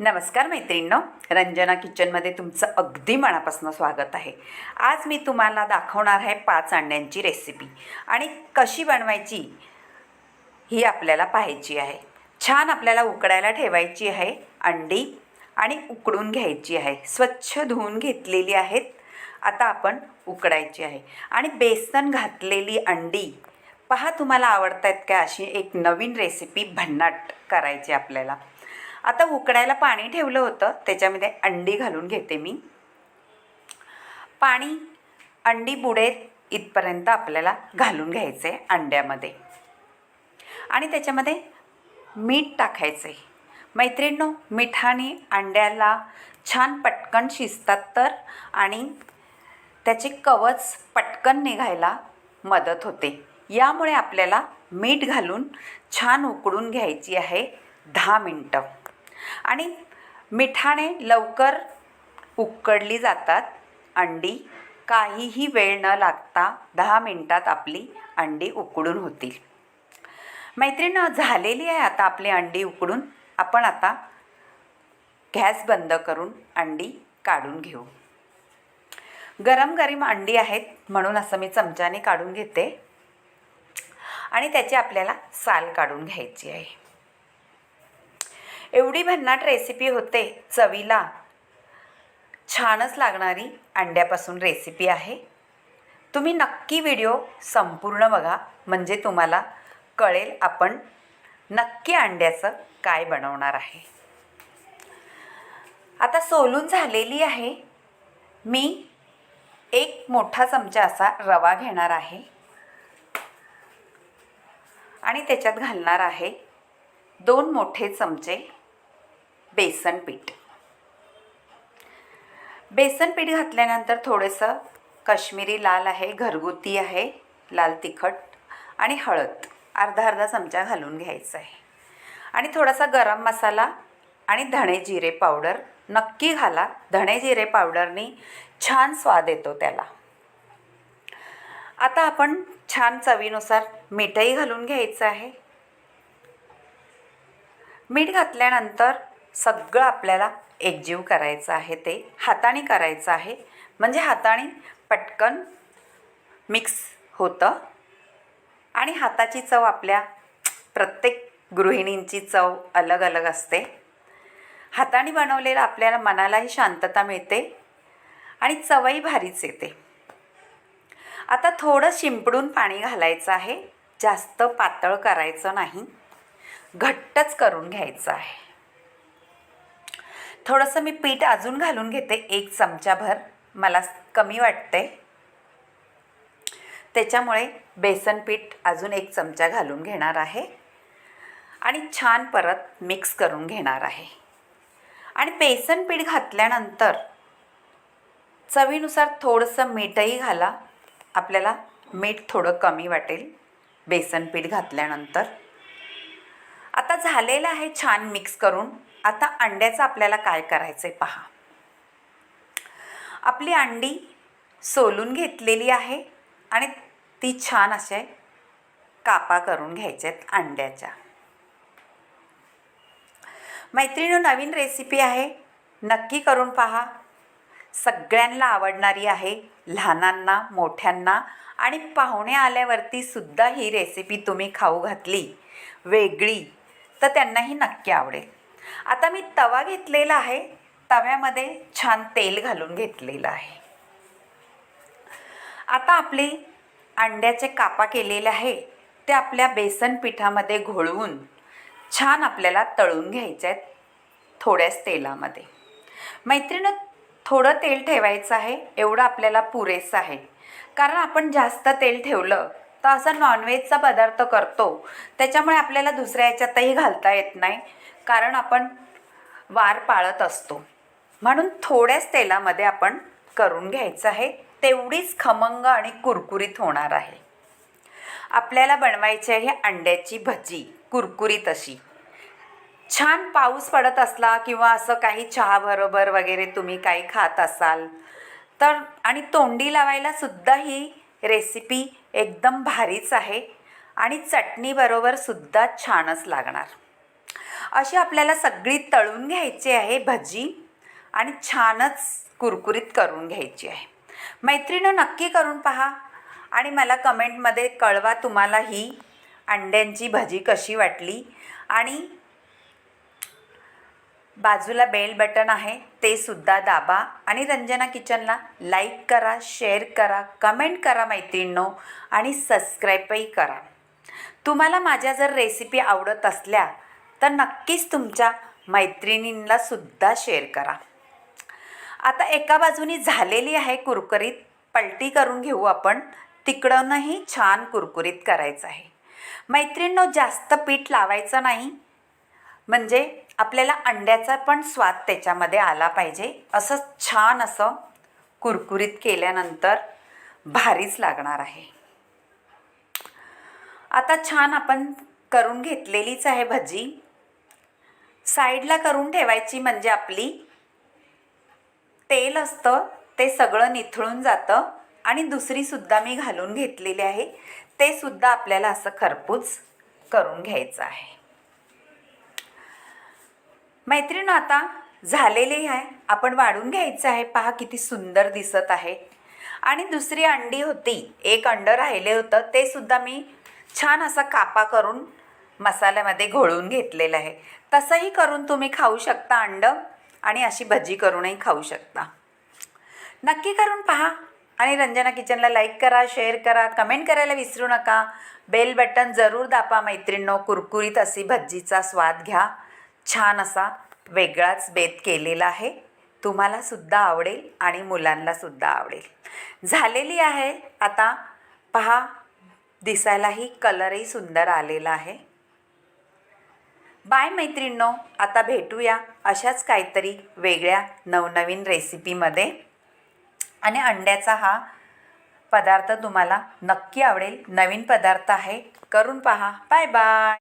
नमस्कार मैत्रिणींनो रंजना किचनमध्ये तुमचं अगदी मनापासून स्वागत आहे. आज मी तुम्हाला दाखवणार आहे पाच अंड्यांची रेसिपी आणि कशी बनवायची ही आपल्याला पाहायची आहे. छान आपल्याला उकडायला ठेवायची आहे अंडी आणि उकडून घ्यायची आहे. स्वच्छ धुवून घेतलेली आहेत. आता आपण उकडायची आहे. आणि बेसन घातलेली अंडी. पहा तुम्हाला आवडत आहेत का अशी एक नवीन रेसिपी भन्नाट करायची आपल्याला. आता उकडायला पाणी ठेवलं होतं. त्याच्यामध्ये अंडी घालून घेते मी. पाणी अंडी बुडेल इथपर्यंत आपल्याला घालून घ्यायचे अंड्यामध्ये. आणि त्याच्यामध्ये मीठ टाकायचं. आहे मैत्रिणींनो मिठाने अंड्याला छान पटकन शिजतात तर आणि त्याचे कवच पटकन निघायला मदत होते. यामुळे आपल्याला मीठ घालून छान उकडून घ्यायची आहे दहा मिनटं. आणि मिठाने लवकर उकडली जातात अंडी. काहीही वेळ न लागता दहा मिनटात आपली अंडी उकडून होतील. मैत्रीण झालेली आहे आता आपली अंडी उकडून. आपण आता गॅस बंद करून अंडी काढून घेऊ. गरम गरम अंडी आहेत म्हणून असं मी चमच्याने काढून घेते. आणि त्याची आपल्याला साल काढून घ्यायची आहे. एवढी भन्नाट रेसिपी होते चवीला. छानच लागणारी अंड्यापासून रेसिपी आहे. तुम्ही नक्की व्हिडिओ संपूर्ण बघा म्हणजे तुम्हाला कळेल आपण नक्की अंड्याचं काय बनवणार आहे. आता सोलून झालेली आहे. मी एक मोठा चमचा असा रवा घेणार आहे. आणि त्याच्यात घालणार आहे दोन मोठे चमचे बेसन पीठ. बेसन पीठ घातल्यानंतर थोडंसं काश्मीरी लाल आहे घरगुती आहे लाल तिखट आणि हळद. अर्धा अर्धा चमचा घालून घ्यायचा आहे. आणि थोडासा गरम मसाला आणि धणे जिरे पावडर. नक्की घाला. धणे जिरे पावडरनी छान स्वाद येतो त्याला. आता आपण छान चवीनुसार मीठही घालून घ्यायचं आहे. मीठ घातल्यानंतर सगळं आपल्याला एकजीव करायचं आहे ते हाताने करायचं आहे. म्हणजे हाताने पटकन मिक्स होतं. आणि हाताची चव आपल्या प्रत्येक गृहिणींची चव अलग अलग असते. हाताने बनवलेलं आपल्याला मनालाही शांतता मिळते आणि चवही भारीच येते. आता थोडं शिंपडून पाणी घालायचं आहे. जास्त पातळ करायचं नाही. घट्टच करून घ्यायचं आहे. थोडंसं मी पीठ अजून घालून घेते एक चमचाभर. मला कमी वाटते त्याच्यामुळे बेसन पीठ अजून एक चमचा घालून घेणार आहे. आणि छान परत मिक्स करून घेणार आहे. आणि बेसन पीठ घातल्यानंतर चवीनुसार थोडंसं मीठही घाला. आपल्याला मीठ थोडं कमी वाटेल बेसन पीठ घातल्यानंतर. आता झालेलं आहे छान मिक्स करून. आता अंड्याचं आपल्याला काय करायचं आहे पहा. आपली अंडी सोलून घेतलेली आहे आणि ती छान असे कापा करून घ्यायच्या आहेत अंड्याच्या. मैत्रिणी नवीन रेसिपी आहे. नक्की करून पहा. सगळ्यांना आवडणारी आहे लहानांना मोठ्यांना आणि पाहुणे आल्यावरती सुद्धा ही रेसिपी तुम्ही खाऊ घातली वेगळी तर त्यांनाही नक्की आवडेल. आता मी तवा घेतलेला आहे. तव्यामध्ये छान तेल घालून घेतलेलं आहे. आता आपले अंड्याचे कापा केलेले आहे. ते आपल्या बेसन पिठामध्ये घोळवून छान आपल्याला तळून घ्यायचे आहेत थोड्याच तेलामध्ये. मैत्रिणं थोडं तेल ठेवायचं आहे. एवढं आपल्याला पुरेसं आहे. कारण आपण जास्त तेल ठेवलं तर असं नॉनव्हेजचा पदार्थ करतो. त्याच्यामुळे आपल्याला दुसऱ्या याच्यातही घालता येत नाही. कारण आपण वार पाळत असतो. म्हणून थोड्याच तेलामध्ये आपण करून घ्यायचं आहे. तेवढीच खमंग आणि कुरकुरीत होणार आहे. आपल्याला बनवायची आहे अंड्याची भजी कुरकुरीत अशी. छान पाऊस पडत असला किंवा असं काही चहाबरोबर वगैरे तुम्ही काही खात असाल तर आणि तोंडी लावायला सुद्धा ही रेसिपी एकदम भारीच आहे आणि चटणीबरोबर सुद्धा छानच लागणार. अशी आपल्याला सगळी तळून घ्यायची आहे भजी आणि छानच कुरकुरीत करून घ्यायची आहे. मैत्रिणं नक्की करून पहा आणि मला कमेंटमध्ये कळवा तुम्हाला ही अंड्यांची भजी कशी वाटली आणि बाजूला बेल बटन आहे ते सुद्धा दाबा आणि रंजना किचनला लाईक करा शेअर करा कमेंट करा मैत्रिणींनो आणि सबस्क्राईबही करा. तुम्हाला माझ्या जर रेसिपी आवडत असल्या तर नक्कीच तुमच्या मैत्रिणींना सुद्धा शेअर करा. आता एका बाजूनी झालेली आहे कुरकुरीत पलटी करून घेऊ आपण. तिकडूनही छान कुरकुरीत करायचं आहे. मैत्रिणींनो जास्त पीठ लावायचं नाही. म्हणजे आपल्याला अंड्याचा पण स्वाद त्याच्यामध्ये आला पाहिजे. असं छान असं कुरकुरीत केल्यानंतर भारीच लागणार आहे. आता छान आपण करून घेतलेलीच आहे भजी. साईडला करून ठेवायची म्हणजे आपली तेल असतं ते सगळं निथळून जातं आणि दुसरीसुद्धा मी घालून घेतलेली आहे. ते सुद्धा आपल्याला असं खरपूस करून घ्यायचं आहे. मैत्रीण आता झालेली आहे. आपण वाढून घ्यायचं आहे. पहा किती सुंदर दिसत आहे. आणि दुसरी अंडी होती. एक अंडं राहिले होतं. ते सुद्धा मी छान असा कापा करून मसाल्यामध्ये घोळून घेतलेलं आहे. तसंही करून तुम्ही खाऊ शकता अंडं आणि अशी भजी करूनही खाऊ शकता. नक्की करून पहा आणि रंजना किचनला लाईक करा शेअर करा कमेंट करायला विसरू नका. बेल बटन जरूर दापा मैत्रिणींनो कुरकुरीत अशी भज्जीचा स्वाद घ्या. छान असा वेगळाच बेत केलेला आहे. तुम्हाला सुद्धा आवडेल आणि मुलांना सुद्धा आवडेल. झालेली आहे. आता पहा दिसायलाही कलरही सुंदर आलेला आहे. बाय मैत्रिणींनो आता भेटूया अशाच काहीतरी वेगळ्या नवनवीन रेसिपीमध्ये. आणि अंड्याचा हा पदार्थ तुम्हाला नक्की आवडेल. नवीन पदार्थ आहे. करून पहा. Bye bye.